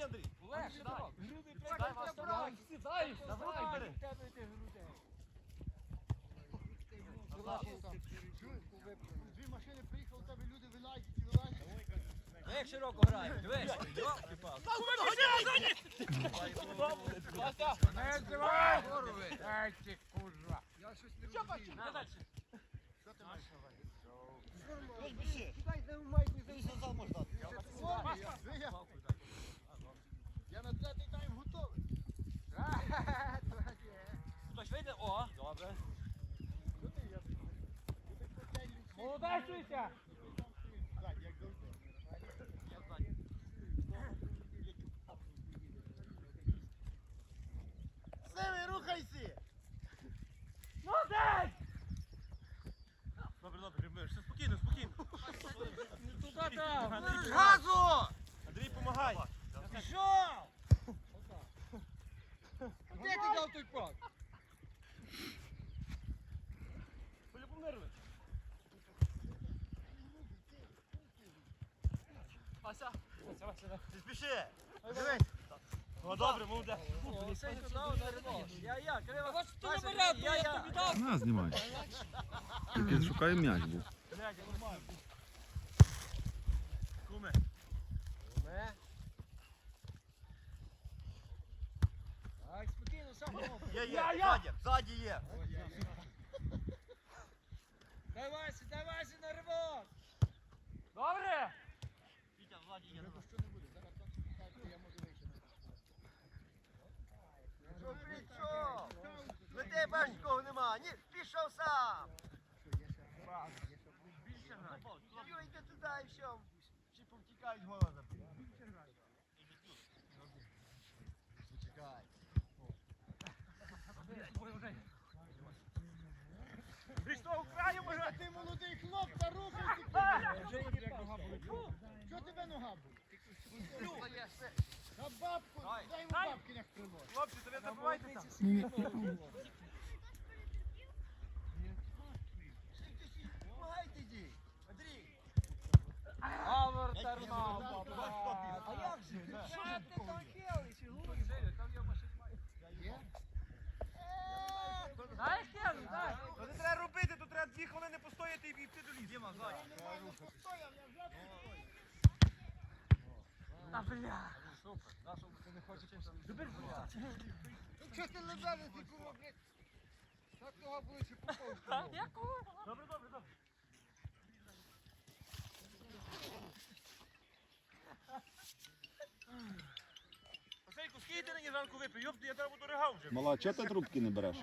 Сзади, Андрій. Легше, дай. Груди Дай треба забрати. Тебе йти груди. Дві машини приїхали, у тебе люди вилазять і вилазять. Ну, Як широко грають, дивись. Не здивай! Ай ти курва. Я щось не розумію. Що ти маєш де в майку ще зал можеш дати. Ви я- Я на третій тайм готовий. Хтось вийде? О, добре. Молодець, Вітя! Ззаді, як завжди. Я ззаді. Сивий, рухайся! Добре, добре, Любиш. Все спокійно, спокійно. Туди там. Андрій, Газу! Андрій, помагай. Пішов! Де ти дав той пак? Полюбу нерви. Вася, не спіши. Дивись. О, добре, молодець. Лисенько дав на ремонт. Я, я, криво. Ось ти Вася, набирав, я, я я. тобі дав. На, знімай. Тільки шукає м'яч був. Блядь, я нормально. Куме. Ме. Так, спокійно, сам. Є, є, ззаді, ззаді є. Дай Вася, дай Вася на ремонт. Добре! Вітя, ззаді є. Що не буде? Зараз так чекайте, я можу вийти. Що прийшов? Веди бачиш, кого нема. Ні, пішов сам. Юра, йди туди і все. Чи повтікають голодом. Чекай. Ти з того ти молодий хлоп, та рухайся! Що тебе нога була? Та бабку, дай йому бабки на крило. Хлопці, то ви забувайте там. Помагайте, дій. Андрій. Авер забув. А як же? Що ж ти там хелиш? Там є машина. Є? Дай хелиш, дай. То не треба робити, то треба дві постояти і йти до лісу. Діма, ззаді. А бля. Що ти на мене ти курва, блядь? Так того ти випив? Йоп, я треба буду ригав вже. Мала, чого ти трубки не береш?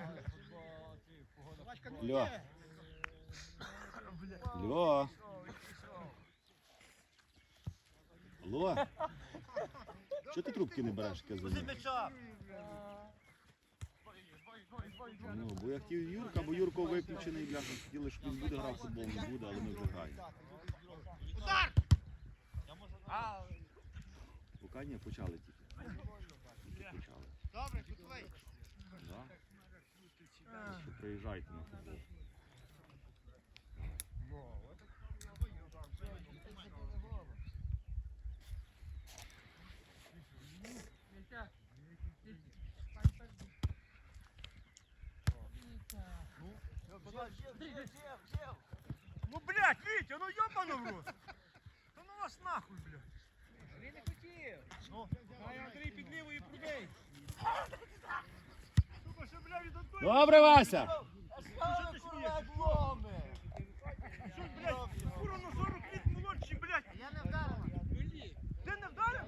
Льо. Льо. Алло. Чого ти трубки не береш, м'яча. Ну, бо я хотів Юрка, бо Юрко виключений, бляха, хотіли, щоб він буде грав в футбол, не буде, але ми вже граємо. Удар! Ні, почали тільки. Тільки почали. Добре, тут твій. Да? Що приїжджайте на футбол. Ну блядь, Вітя, ну ёбану в рот. Та ну вас нахуй, блядь. Він не хотів. Ну, дай Андрій під лівою прудей. Добре, Вася! Що ти смієш? Що, блядь, кура на 40 літ молодші, блядь. Я не вдарила. Ти не вдарив?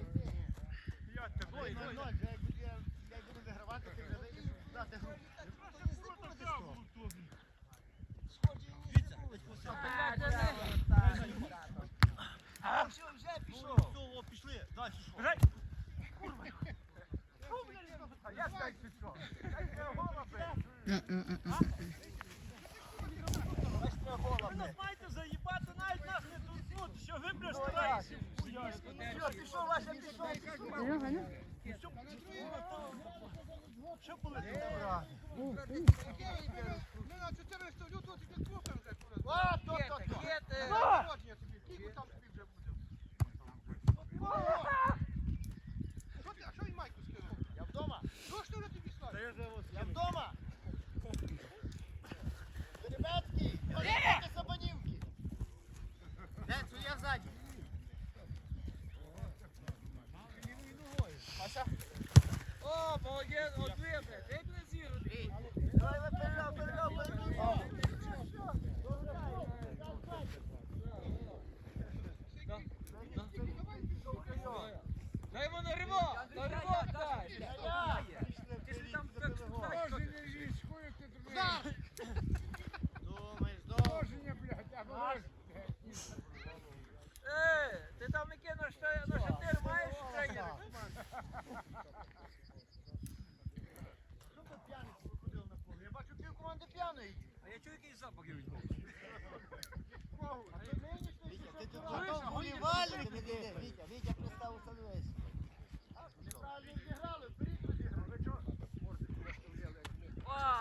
Я тебе. Ой, ноль, ноль, вже як буду- я- буду вигравати, ти вже дати гру. Вже пішов. Пішли. Далі що? А я так пішов. Ви маєте заїбати, навіть нас не тут, що ви, блядь, стараєтеся. Все, пішов, Вася, пішов. Пішов. Що були тут? Ну, на 14 лютого тобі купимо вже. курва. А, то, то, то. Кети. Народження тобі. Скільки там тобі вже буде?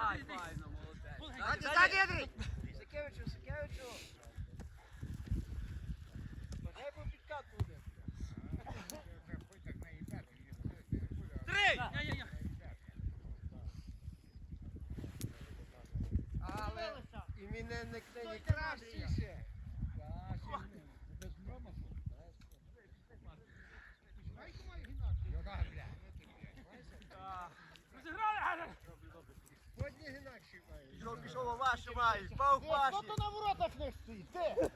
Дай, файно, ну, молодець. Дай, дай, дай, дай. Шакевичу, Шакевичу. маєш, повпаші. Хто ти на воротах не стоїть? Ти?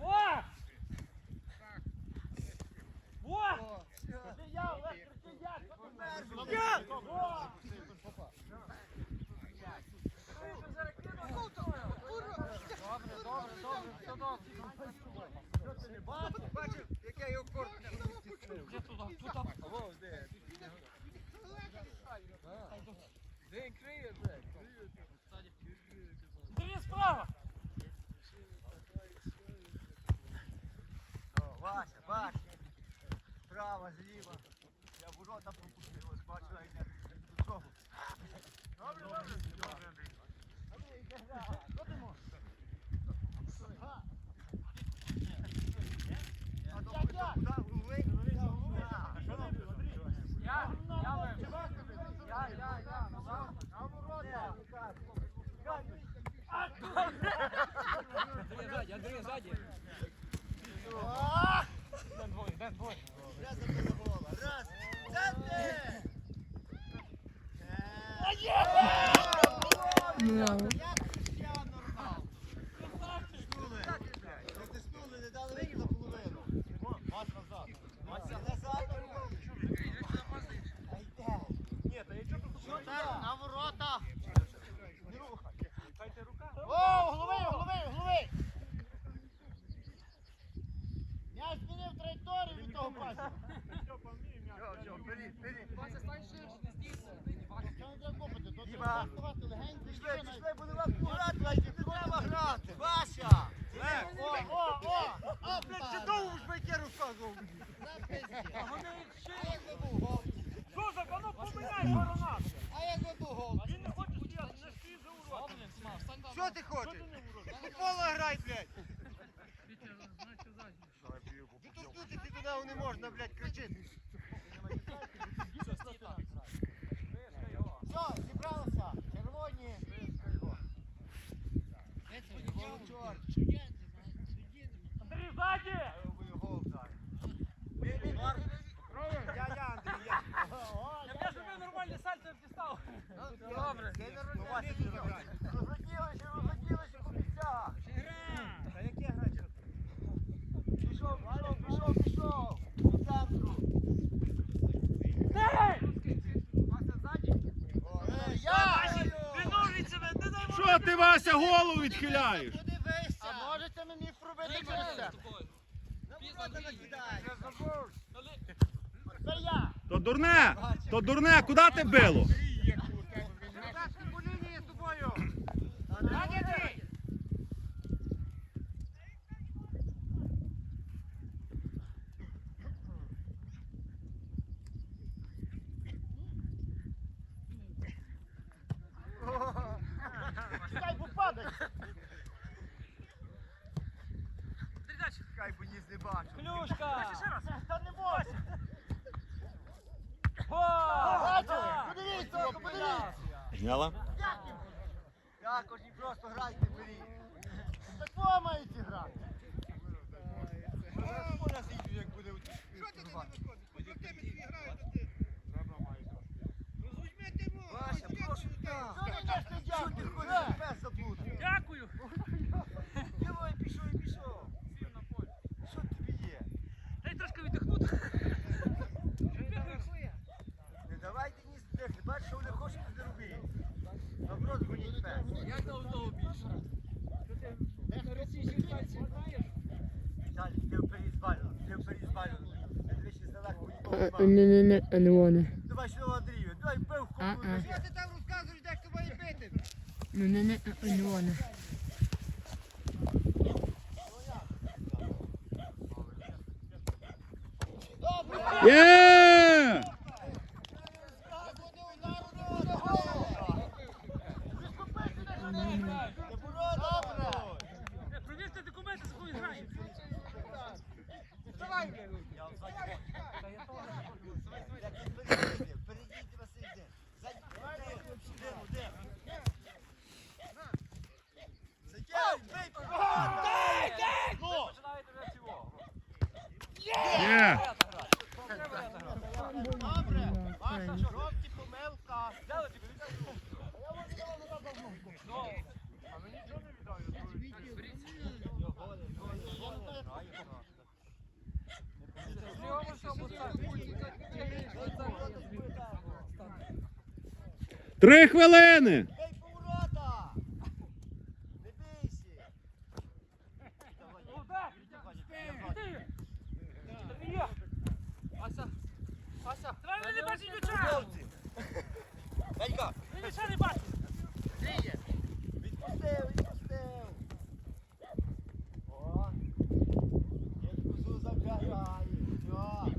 Во! Во! Ти я, Лестер, ти я, ти я! Во! Добре, добре, добре, все добре. Бачив, як я його корт не Де туди? Туди. День криє, блядь. Тобі справа! Вася, Вася. Справа, зліва. Я ворота пропустив, ось бачу, як я до цього. Добре, добре. Добре, добре. Браво. На ворота! Не рухай! Дайте рука! О, голови, голови, голови! М'яч змінив траєкторію від того пасу! ти, Вася, голову відхиляєш? А можете мені пробити через це? То дурне, то дурне, куди ти било? Не бачу. Клюшка! Ще раз. Та не бачу. Подивіться, подивіться. Зняла? Дякую. Також і просто грайте, беріть. Так помаєте грати. Не, не, не, не вони. Давай сюди Андрію, давай бив А-а. кому Що ти там розказуєш, де хто має бити? Ну, не, не, не вони. Є! Провірте документи, за кого він грає. Перейдіть Василь, де? Задній, де? Де? Де? Закинь, бий, Є! Добре, ваша жовті помилка. Три хвилини! Бей поворота! Не бійся! Ася, Ася, давай не бачить нічого! Данька, Він нічого не бачить. відпустив, відпустив! О! Як козу забігає! Все!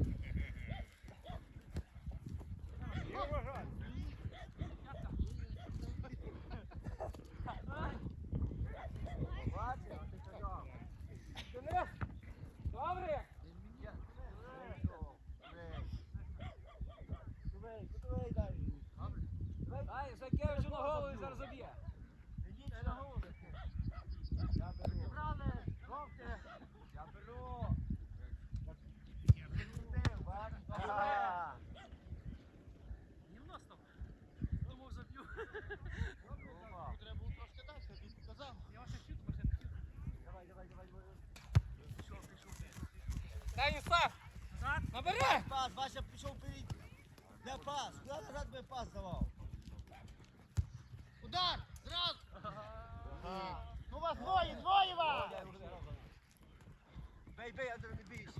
Бачиш, ти казав. Добре. Дай, Жакевичу на голову і зараз заб'є. Я беру. Ага. Ні в нас там. Думав заб'ю. Треба було трошки далі, я тобі сказав. Я ваше щит, ваше не. Давай, давай, давай. давай. Пішов, пішов, пішов. Дай Юстав. Назад. Набери. Пас, Вася пішов вперед. Де пас? Куди назад би пас давав? Удар! Зразу! Ну вас двоє, двоє вас! Бей, бей, Андрій, не бійся.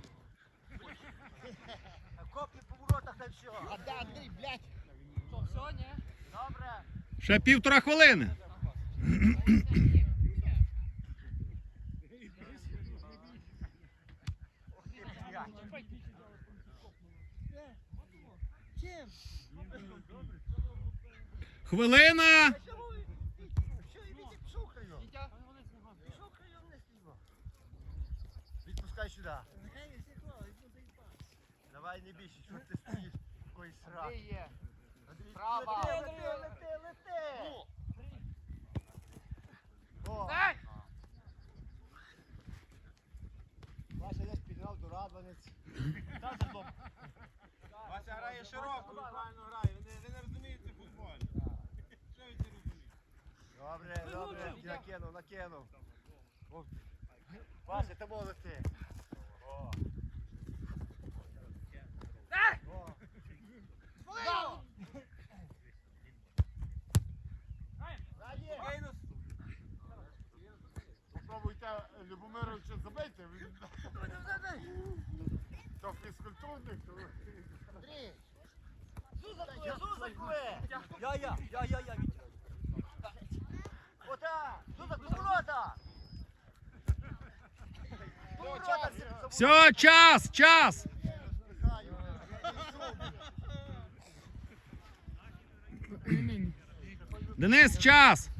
Копні по воротах та все. А де Андрій, блядь? Що, все, ні? Добре. Ще півтора хвилини. Хвилина! Що, і Вітя пішов крайом? Пішов крайом, не стрімо. Відпускай сюди. Давай не бійся, що ти стоїш. Якоїсь сраки. є. Права. Лети, лети, лети. О. Вася десь підграв до радванець. Вася грає широко, він правильно грає. Ви не, ви не розумієте футбол. Що ви не розумієте? Добре, добре, накинув, накинув. О, Вася, тому лети. Попробуйте Любомировича забити. Він то фізкультурник, то Андрій! Зузаку, Зузаку! Я, я, я, я, я, Вітя. Ота! Зузаку, ворота! Ворота! Все, час, час! Денис, час!